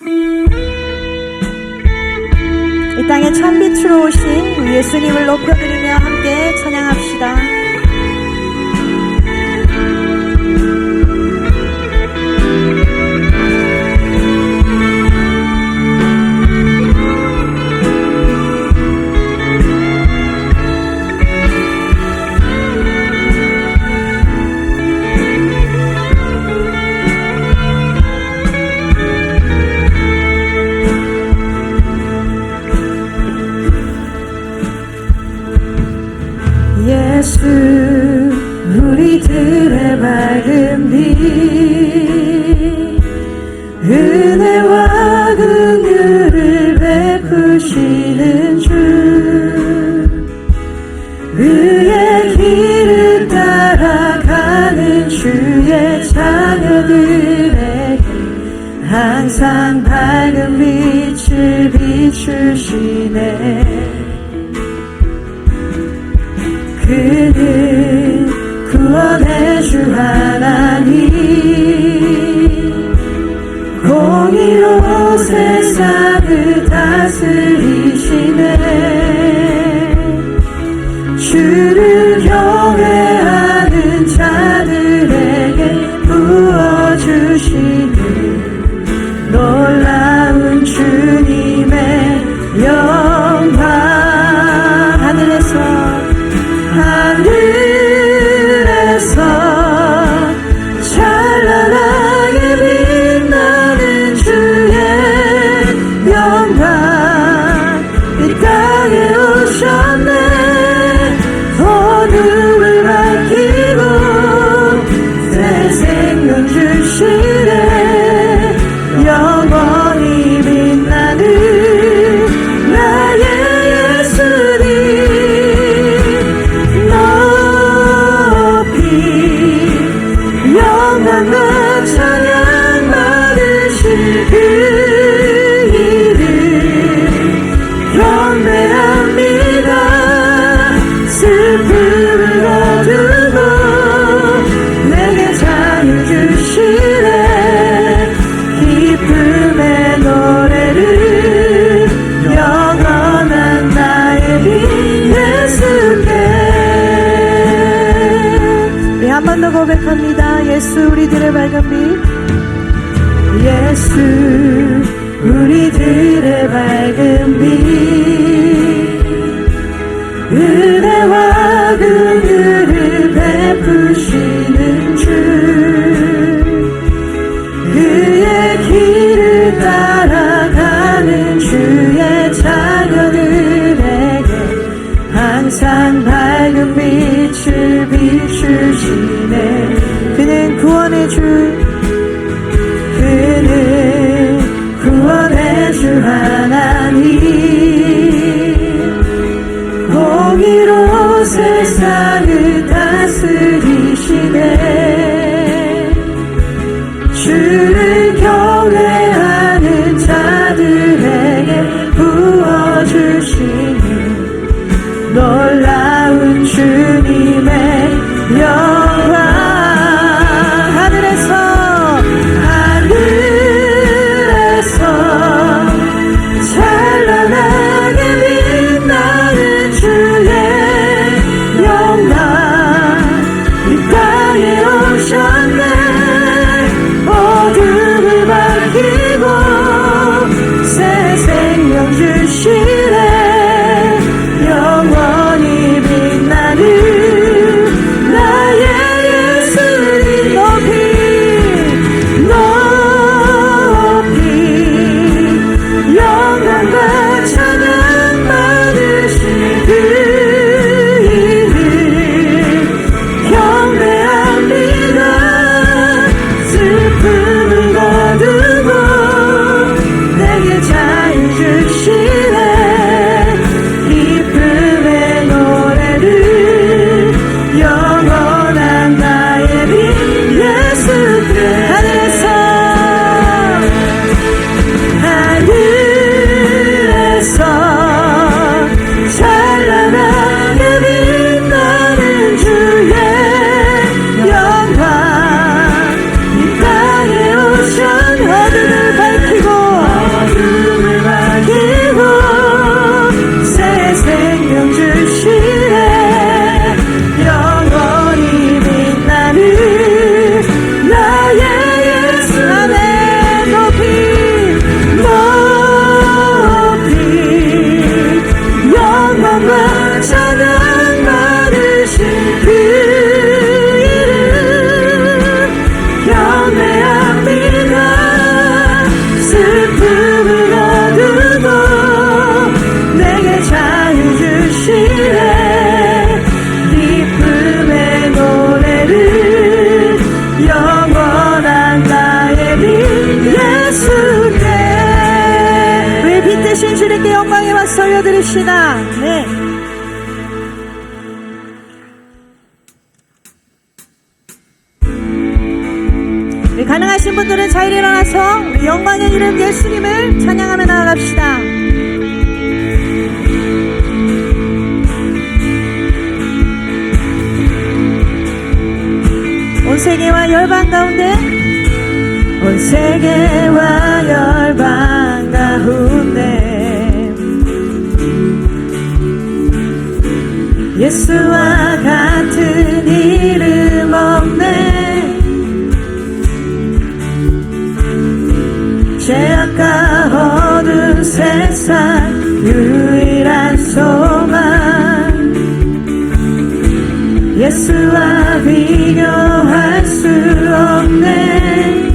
이 땅에 찬빛으로 오신 예수님을 높여드리며 함께 찬양합시다. say 한 번 더 고백합니다. 예수 우리들의 밝은 빛. 예수 우리들의 밝은 빛. 은혜와 그들을 베푸시는 주. 그의 길을 따라가는 주의 자녀들에게 항상 밝은 빛을 你去。 가능하신 분들은 자리에 일어나서 영광의 이름 예수님을 찬양하며 나아갑시다. 온 세계와 열방 가운데 온 세계와 열방 가운데 예수와 같은 이름 제약과 어두운 세상 유일한 소망. 예수와 비교할 수 없네.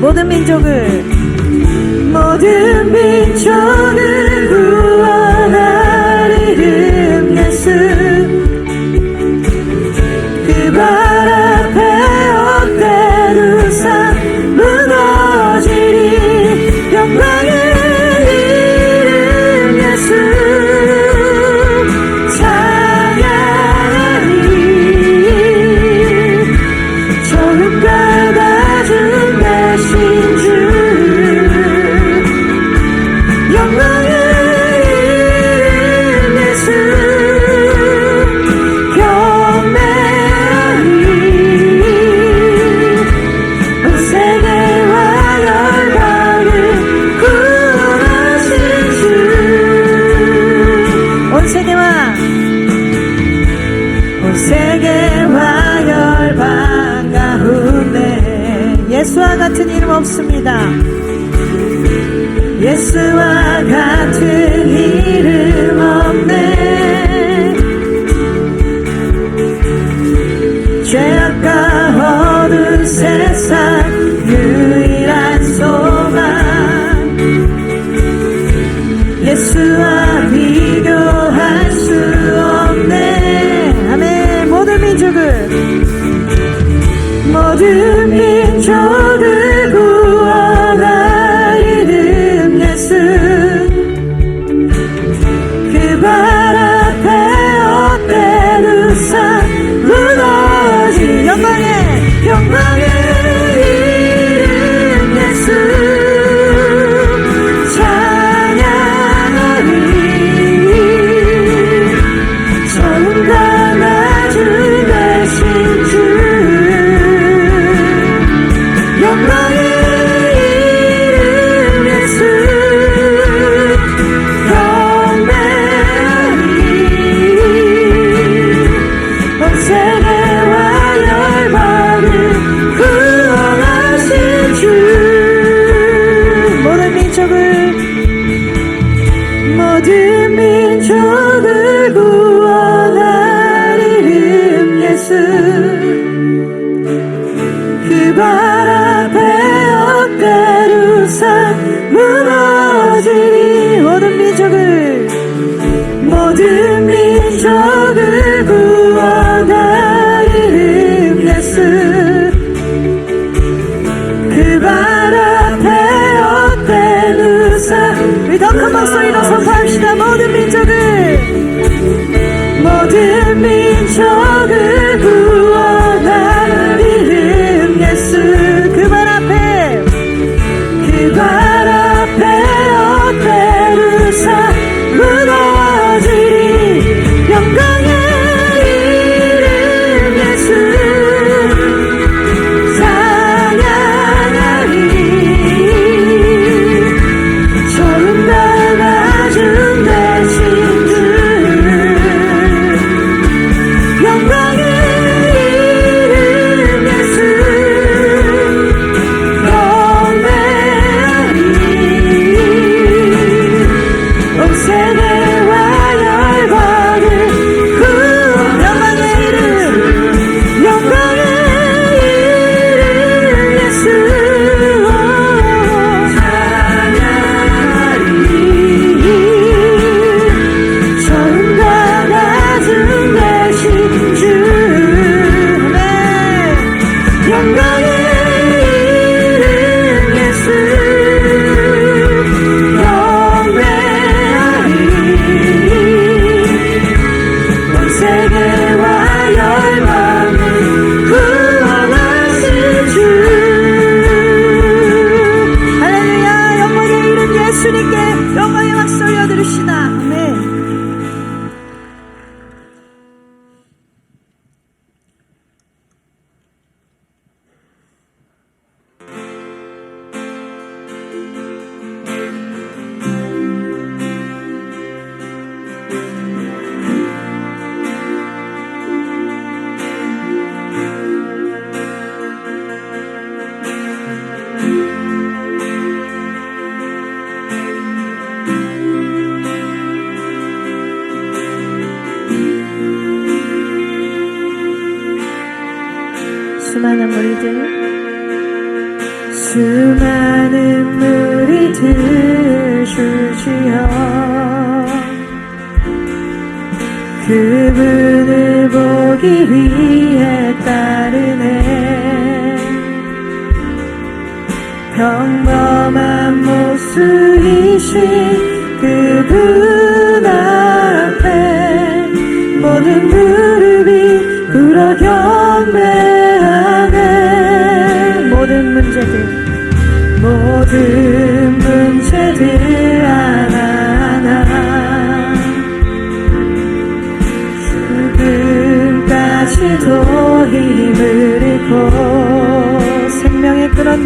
모든 민족을 모든 민족을 세계와 열방 가운데 예수와 같은 이름 없습니다. 예수와 같은 이름 없네 죄악과 어두운 세상 유일한 소리 sun. 위해 따르네. 평범한 모습이신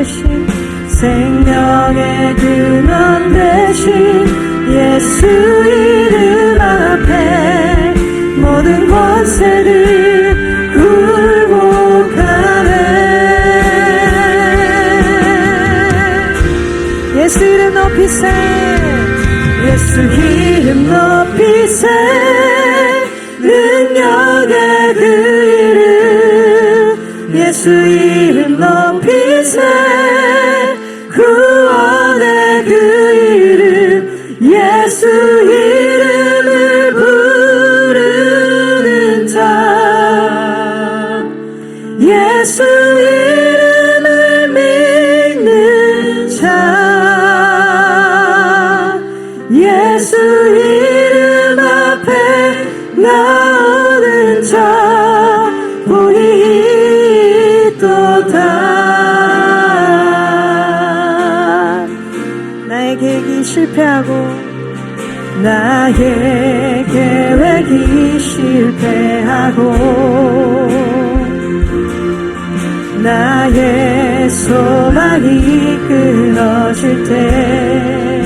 대신 생명의 근원 대신 예수 이름 앞에 모든 권세를 울고 가네. 예수 이름 높이세. 예수 이름 높이세. 능력의 그 이름. 예수 이름 계획이 실패하고 나의 계획이 실패하고 나의 소망이 끊어질 때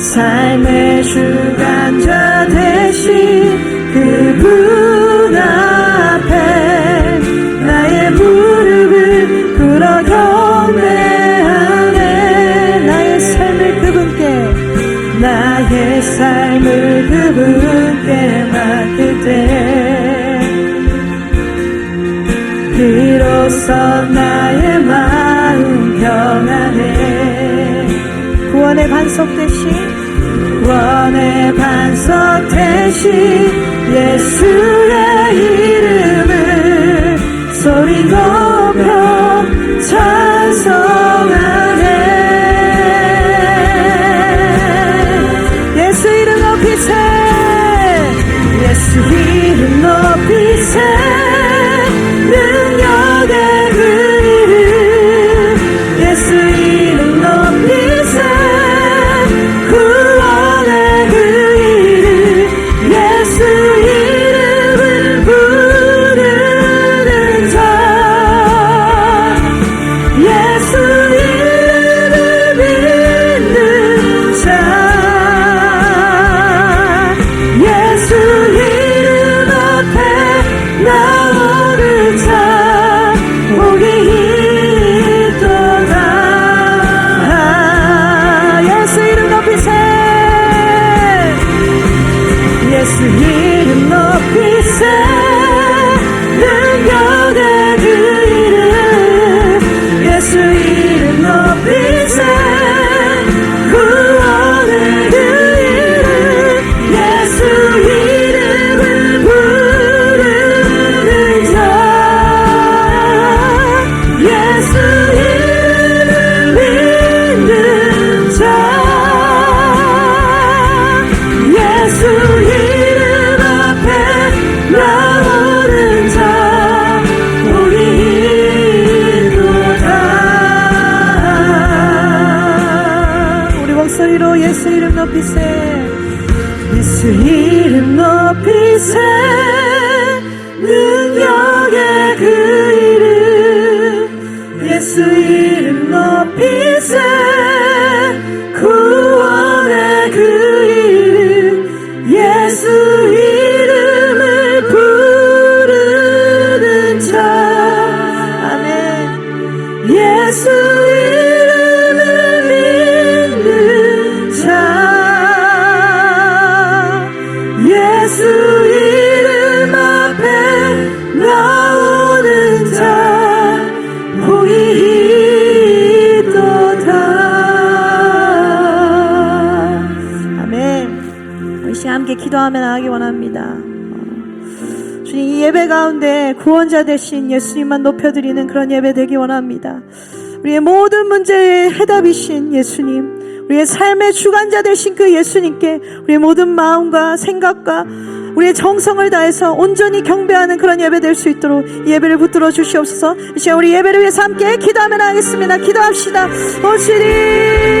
삶의 주관자 대신 그분 나의 삶을 그분께 맡길 때 비로소 나의 마음 변 안해, 구원의 반석 대신 구원의 반석 대신 예수의 이름을 소리로 to be in the pieces. 기도하며 나가기 원합니다. 어, 주님 이 예배 가운데 구원자 되신 예수님만 높여드리는 그런 예배 되기 원합니다. 우리의 모든 문제의 해답이신 예수님, 우리의 삶의 주관자 되신 그 예수님께 우리의 모든 마음과 생각과 우리의 정성을 다해서 온전히 경배하는 그런 예배 될 수 있도록 이 예배를 붙들어 주시옵소서. 이제 우리 예배를 위해서 함께 기도하며 나가겠습니다. 기도합시다. 오시리